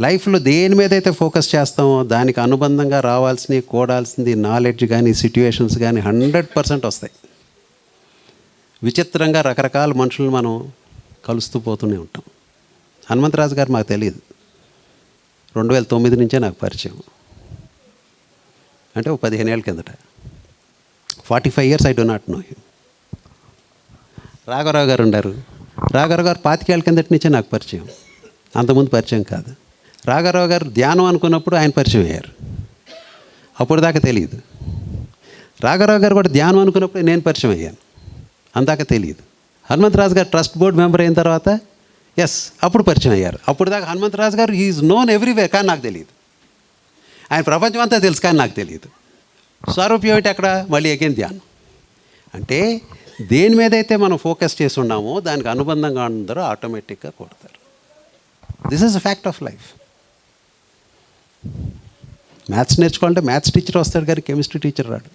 లైఫ్లో దేని మీద అయితే ఫోకస్ చేస్తామో దానికి అనుబంధంగా రావాల్సింది కూడాల్సింది నాలెడ్జ్ కానీ సిట్యుయేషన్స్ కానీ హండ్రెడ్ పర్సెంట్ వస్తాయి. విచిత్రంగా రకరకాల మనుషులు మనం కలుస్తూ పోతూనే ఉంటాం. హనుమంతరాజు గారు మాకు తెలియదు. రెండు వేల తొమ్మిది నుంచే నాకు పరిచయం. అంటే ఒక పదిహేను ఏళ్ళ కిందట. Forty five years I do not know him. రాఘవరావు గారు ఉండారు రాఘవరావు గారు పాతికేళ్ళ కిందటి నుంచే నాకు పరిచయం. అంతకుముందు పరిచయం కాదు. రాఘారావు గారు ధ్యానం అనుకున్నప్పుడు ఆయన పరిచయం అయ్యారు. అప్పుడు దాకా తెలియదు రాఘారావు గారు కూడా ధ్యానం అనుకున్నప్పుడు నేను పరిచయం అయ్యాను. అందాక తెలియదు హనుమంతరాజు గారు ట్రస్ట్ బోర్డు మెంబర్ అయిన తర్వాత ఎస్ అప్పుడు పరిచయం అయ్యారు. అప్పుడు దాకా హనుమంతరాజు గారు ఈజ్ నోన్ ఎవ్రీవేర్ కానీ నాకు తెలియదు ఆయన ప్రపంచం అంతా తెలుసు కానీ నాకు తెలియదు స్వరూప్యం అక్కడ? మళ్ళీ అగైన్ ధ్యానం. అంటే దేని మీద అయితే మనం ఫోకస్ చేసి ఉన్నామో దానికి అనుబంధంగా అందరూ ఆటోమేటిక్గా కొడతారు. This is a fact of life maths నేర్చుకోవాలంటే మ్యాథ్స్ టీచర్ వస్తాడు కానీ కెమిస్ట్రీ టీచర్ రాడు.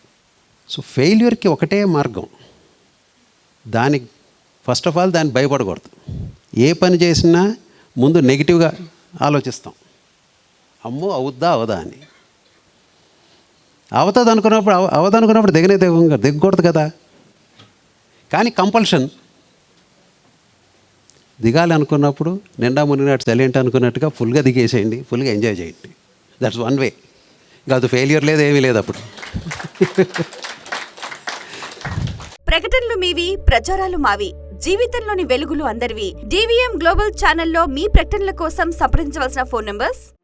సో ఫెయిల్యూర్కి ఒకటే మార్గం. దానికి ఫస్ట్ ఆఫ్ ఆల్ దాన్ని భయపడకూడదు. ఏ పని చేసినా ముందు నెగిటివ్గా ఆలోచిస్తాం. అమ్మో అవుద్దా అవదా అని. అవుతుంది అనుకున్నప్పుడు అవ అనుకున్నప్పుడు దిగనే దిగ దిగకూడదు కదా. కానీ కంపల్షన్. దిగాలి అనుకున్నప్పుడు నిండా మునిగినట్టు తెలియంటి అనుకున్నట్టుగా ఫుల్గా దిగేసేయండి ఫుల్గా ఎంజాయ్ చేయండి. దట్స్ వన్ వే కాదు అది ఫెయిల్యూర్ లేదు ఏమీ లేదు అప్పుడు. ప్రకటనలు మీవి ప్రచారాలు మావి. జీవితంలోని వెలుగులు అందరివి. డివిఎం గ్లోబల్ ఛానల్లో మీ ప్రకటనల కోసం సంప్రదించవలసిన ఫోన్ నంబర్స్